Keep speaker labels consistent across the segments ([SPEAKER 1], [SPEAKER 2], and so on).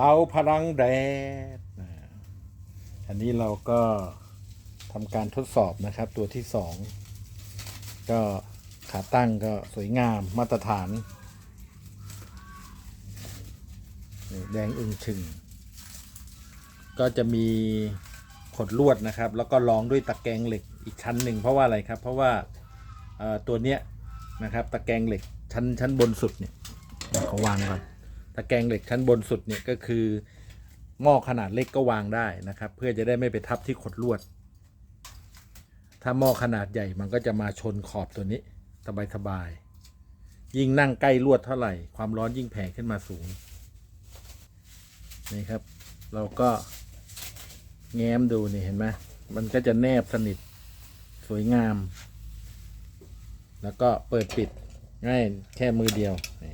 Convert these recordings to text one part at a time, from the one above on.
[SPEAKER 1] เตาพลังแดด อันนี้เราก็ทำการทดสอบนะครับตัวที่สองก็ขาตั้งก็สวยงามมาตรฐานแดงอึงชึงก็จะมีขดลวดนะครับ แล้วก็รองด้วยตะแกรงเหล็กอีกชั้นหนึ่งเพราะว่าอะไรครับ เพราะว่าตัวเนี้ยนะครับตะแกรงเหล็กชั้นชั้นบนสุดเนี่ยเขาวางก่อน ตะแกรงเหล็กชั้นบนสุดเนี่ยก็คือหม้อขนาดเล็กก็วางได้นะครับ เพื่อจะได้ไม่ไปทับที่ขดลวด ถ้าหม้อขนาดใหญ่มันก็จะมาชนขอบตัวนี้สบายสบายๆยิ่งนั่งใกล้ลวดเท่าไหร่ ความร้อนยิ่งแผ่ขึ้นมาสูงนี่ครับ เราก็แง้มดูนี่เห็นไหมมันก็จะแนบสนิทสวยงาม แล้วก็เปิดปิดง่ายแค่มือเดียวนี่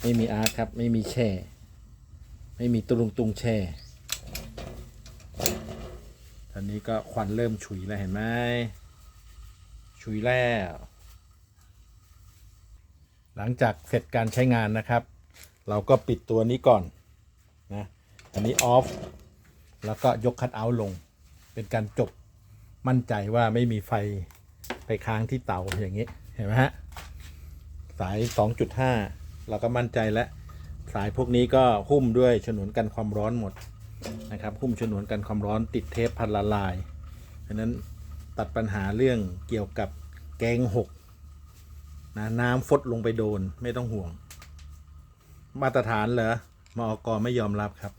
[SPEAKER 1] ไม่มีอาร์ตครับ ไม่มีแช่ ไม่มีตุลุงตุงแช่ตอนนี้ก็ควันเริ่มฉุยแล้วเห็นไหมฉุยแล้ว หลังจากเสร็จการใช้งานนะครับ เราก็ปิดตัวนี้ก่อนนะอันนี้ออฟแล้วก็ยกคัทเอาท์ลง เป็นการจบมั่นใจว่าไม่มีไฟไปค้างที่เตาอย่างนี้ เห็นไหมฮะ สาย 2.5 เราก็มั่นใจแล้วสายพวกนี้ก็หุ้มด้วยฉนวนกันความร้อนหมดนะครับหุ้มฉนวนกันความร้อนติดเทปพันละลายเพราะนั้นตัดปัญหาเรื่องเกี่ยวกับแกงหกนะน้ำฟดลงไปโดนไม่ต้องห่วง มาตรฐานเหรอมอกไม่ยอมรับครับ